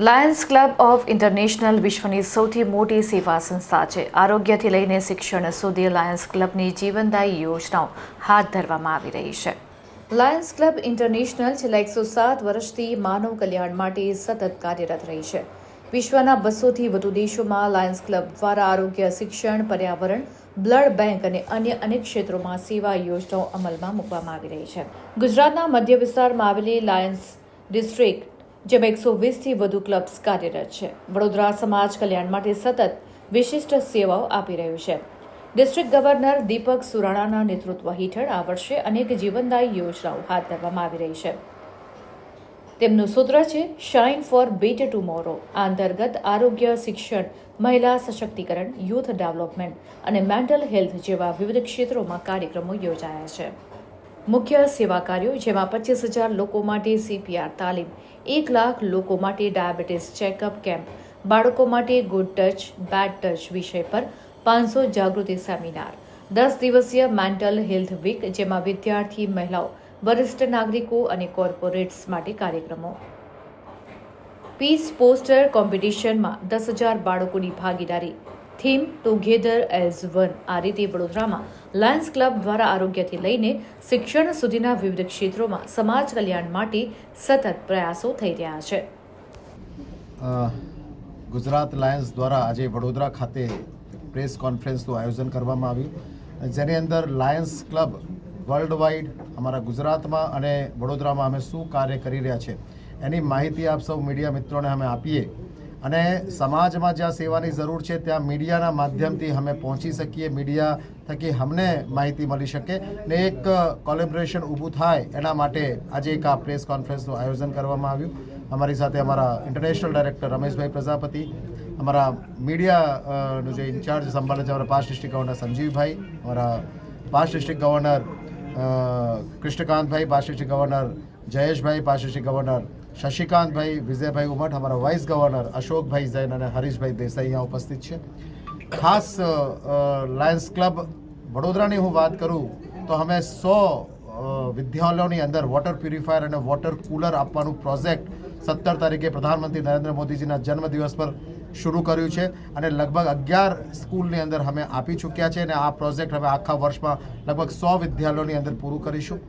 Lions club of international વિશ્વની સૌથી મોટી સેવા સંસ્થા છે. આરોગ્યથી લઈને શિક્ષણ સુધી લાયન્સ ક્લબની જીવનદાયી યોજનાઓ હાથ ધરવામાં આવી રહી છે. લાયન્સ ક્લબ ઇન્ટરનેશનલ છેલ્લા એકસો સાત વર્ષથી માનવ કલ્યાણ માટે સતત કાર્યરત રહી છે. વિશ્વના બસોથી વધુ દેશોમાં લાયન્સ ક્લબ દ્વારા આરોગ્ય, શિક્ષણ, પર્યાવરણ, બ્લડ બેંક અને અન્ય અનેક ક્ષેત્રોમાં સેવા યોજનાઓ અમલમાં મૂકવામાં આવી રહી છે. ગુજરાતના મધ્ય વિસ્તારમાં આવેલી લાયન્સ ડિસ્ટ્રિક્ટ જેમાં એકસો વીસથી વધુ ક્લબ્સ કાર્યરત છે. વડોદરા સમાજ કલ્યાણ માટે સતત વિશિષ્ટ સેવાઓ આપી રહ્યું છે. ડિસ્ટ્રિક્ટ ગવર્નર દીપક સુરાણાના નેતૃત્વ હેઠળ આ વર્ષે અનેક જીવનદાયી યોજનાઓ હાથ ધરવામાં આવી રહી છે. તેમનું સૂત્ર છે શાઇન ફોર બેટર ટુમોરો આ અંતર્ગત આરોગ્ય, શિક્ષણ, મહિલા સશક્તિકરણ યુથ ડેવલપમેન્ટ અને મેન્ટલ હેલ્થ જેવા વિવિધ ક્ષેત્રોમાં કાર્યક્રમો યોજાયા છે. મુખ્ય સેવા કાર્યો, જેમાં પચીસ હજાર લોકો માટે સીપીઆર તાલીમ, એક લાખ લોકો માટે ડાયાબિટીસ ચેકઅપ કેમ્પ, બાળકો માટે ગુડ ટચ, બેડ ટચ વિષય પર પાંચસો જાગૃતિ સેમિનાર, દસ દિવસીય મેન્ટલ હેલ્થ વીક, જેમાં વિદ્યાર્થી, મહિલાઓ, વરિષ્ઠ નાગરિકો અને કોર્પોરેટ્સ માટે કાર્યક્રમો. પીસ પોસ્ટર કોમ્પિટિશનમાં દસ હજાર બાળકોની ભાગીદારી થીમ ટુગેધર એઝ વન. આ રીતે વડોદરામાં લાયન્સ ક્લબ દ્વારા આરોગ્યથી લઈને શિક્ષણ સુધીના વિવિધ ક્ષેત્રોમાં સમાજ કલ્યાણ માટે સતત પ્રયાસો થઈ રહ્યા છે. ગુજરાત લાયન્સ દ્વારા આજે વડોદરા ખાતે પ્રેસ કોન્ફરન્સનું આયોજન કરવામાં આવ્યું. જેની અંદર લાયન્સ ક્લબ વર્લ્ડ વાઇડ અમારા ગુજરાતમાં અને વડોદરામાં અમે શું કાર્ય કરી રહ્યા છે એની માહિતી આપ સૌ મીડિયા મિત્રોને અમે આપીએ. અને સમાજમાં જ્યાં સેવાની જરૂર છે, ત્યાં મીડિયાના માધ્યમથી અમે પહોંચી શકીએ. મીડિયા થકી અમને માહિતી મળી શકે ને એક કોલેબરેશન ઊભું થાય એના માટે આજે એક આ પ્રેસ કોન્ફરન્સનું આયોજન કરવામાં આવ્યું. અમારી સાથે અમારા ઇન્ટરનેશનલ ડાયરેક્ટર રમેશભાઈ પ્રજાપતિ, અમારા મીડિયાનું જે ઇન્ચાર્જ સંભાળે છે, અમારા પાંચ ડિસ્ટ્રિક્ટ ગવર્નર સંજીવભાઈ, અમારા પાંચ ડિસ્ટ્રિક્ટ ગવર્નર કૃષ્ણકાંતભાઈ પાંચ ડિસ્ટ્રિક્ટ ગવર્નર જયેશભાઈ પાંચ ડિસ્ટ્રિક્ટ ગવર્નર શશિકાંતભાઈ, વિજયભાઈ ઉમઠ, અમારા વાઇસ ગવર્નર અશોકભાઈ જૈન અને હરીશભાઈ દેસાઈ અહીંયા ઉપસ્થિત છે. ખાસ લાયન્સ ક્લબ વડોદરાની હું વાત કરું, તો અમે સો વિદ્યાલયોની અંદર વોટર પ્યુરિફાયર અને વોટર કુલર આપવાનું પ્રોજેક્ટ સત્તર તારીખે પ્રધાનમંત્રી નરેન્દ્ર મોદીજીના જન્મદિવસ પર શરૂ કર્યું છે અને લગભગ અગિયાર સ્કૂલની અંદર અમે આપી ચૂક્યા છે અને આ પ્રોજેક્ટ હવે આખા વર્ષમાં લગભગ સો વિદ્યાલયોની અંદર પૂરું કરીશું.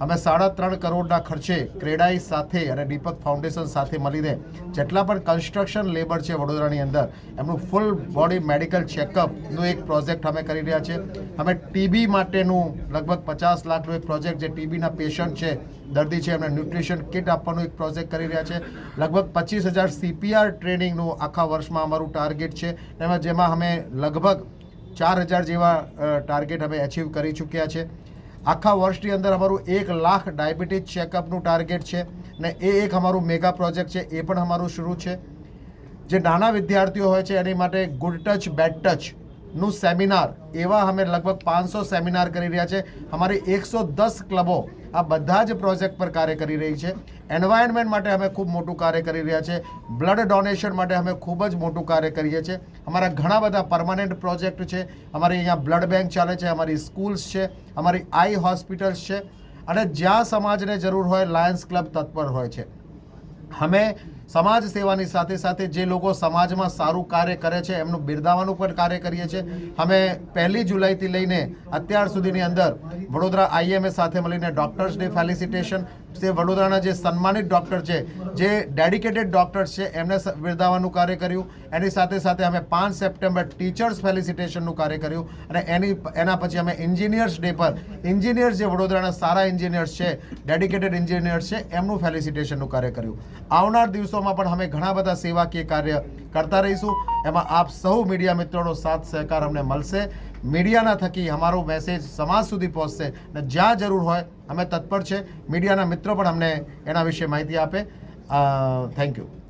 અમે સાડા ત્રણ કરોડના ખર્ચે ક્રેડાઈ સાથે અને દીપક ફાઉન્ડેશન સાથે મળીને જેટલા પણ કન્સ્ટ્રક્શન લેબર છે વડોદરાની અંદર, એમનું ફૂલ બોડી મેડિકલ ચેકઅપનું એક પ્રોજેક્ટ અમે કરી રહ્યા છે અમે ટીબી માટેનું લગભગ પચાસ લાખનું એક પ્રોજેક્ટ જે ટીબીના પેશન્ટ છે, દર્દી છે, એમને ન્યુટ્રિશન કિટ આપવાનું એક પ્રોજેક્ટ કરી રહ્યા છે. લગભગ પચીસ હજાર સીપીઆર ટ્રેનિંગનું આખા વર્ષમાં અમારું ટાર્ગેટ છે. એમાં જેમાં અમે લગભગ ચાર હજાર જેવા ટાર્ગેટ અમે અચીવ કરી ચૂક્યા છે. આખા વર્ષની અંદર અમારું એક લાખ ડાયાબિટીસ ચેકઅપનું ટાર્ગેટ છે ને એ એક અમારું મેગા પ્રોજેક્ટ છે, એ પણ અમારું શરૂ છે. જે નાના વિદ્યાર્થીઓ હોય છે, એની માટે ગુડ ટચ, બેડ ટચ નું સેમિનાર. એવા અમે લગભગ પાંચસો સેમિનાર કરી રહ્યા છે. અમારી એકસો દસ ક્લબો આ બધા જ પ્રોજેક્ટ પર કાર્ય કરી રહી છે. એન્વાયરમેન્ટ માટે અમે ખૂબ મોટું કાર્ય કરી રહ્યા છે. બ્લડ ડોનેશન માટે અમે ખૂબ જ મોટું કાર્ય કરીએ છીએ. અમારા ઘણા બધા પરમાનન્ટ પ્રોજેક્ટ છે. અમારી અહીંયા બ્લડ બેંક ચાલે છે, અમારી સ્કૂલ્સ છે, અમારી આઈ હોસ્પિટલ્સ છે અને જ્યાં સમાજને જરૂર હોય લાયન્સ ક્લબ તત્પર હોય છે. અમે સમાજ સેવાની સાથે સાથે જે લોકો સમાજમાં સારું કાર્ય કરે છે, એમનું બિરદાવાનું પણ કાર્ય કરીએ છીએ. અમે પહેલી જુલાઈથી લઈને અત્યાર સુધીની અંદર વડોદરા આઈએમએ સાથે મળીને ડૉક્ટર્સ ડે ફેલિસિટેશન તે વડોદરાના જે સન્માનિત ડૉક્ટર છે, જે ડેડિકેટેડ ડૉક્ટર્સ છે, એમને બિરદાવવાનું કાર્ય કર્યું. એની સાથે સાથે અમે પાંચ સપ્ટેમ્બર ટીચર્સ ફેલિસિટેશનનું કાર્ય કર્યું અને એની એના પછી અમે એન્જિનિયર્સ ડે પર એન્જિનિયર્સ જે વડોદરાના સારા એન્જિનિયર્સ છે ડેડિકેટેડ એન્જિનિયર્સ છે, એમનું ફેલિસિટેશનનું કાર્ય કર્યું. આવનાર દિવસોમાં પણ અમે ઘણા બધા સેવાકીય કાર્ય કરતા રહીશું. એમાં આપ સૌ મીડિયા મિત્રોનો સાથ સહકાર અમને મળશે. મીડિયાના થકી અમારો મેસેજ સમાજ સુધી પહોંચશે અને જ્યાં જરૂર હોય અમે તત્પર છે. મીડિયાના મિત્રો પણ અમને એના વિશે માહિતી આપે. Thank you